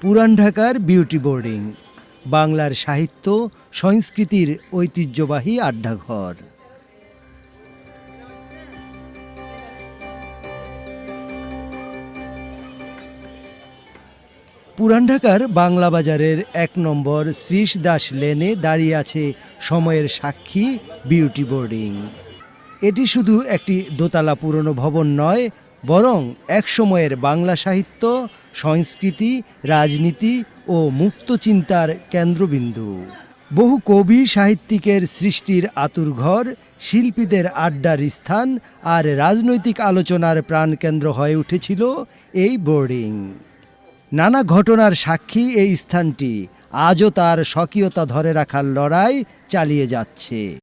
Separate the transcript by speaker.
Speaker 1: পুরান ঢাকার beauty boarding বাংলার সাহিত্য, সংস্কৃতির ঐতিহ্যবাহী আড্ডাঘর। পুরান ঢাকার বাংলা বাজারের এক নম্বর শ্রীশ দাস লেনে দাঁড়িয়ে আছে সময়ের সাক্ষী বিউটি বোর্ডিং এটি শুধু একটি দোতলা পুরনো ভবন নয় বরং এক সময়ের বাংলা সাহিত্য, সংস্কৃতি, রাজনীতি ও মুক্ত চিন্তার কেন্দ্রবিন্দু। বহু কবি সাহিত্যিকের সৃষ্টির আতুরঘর শিল্পীদের আড্ডার স্থান আর রাজনৈতিক আলোচনার প্রাণকেন্দ্র হয়ে উঠেছিল এই বোর্ডিং। নানা ঘটনার সাক্ষী এই স্থানটি, আজও তার স্বকীয়তা ধরে রাখার লড়াই চালিয়ে যাচ্ছে।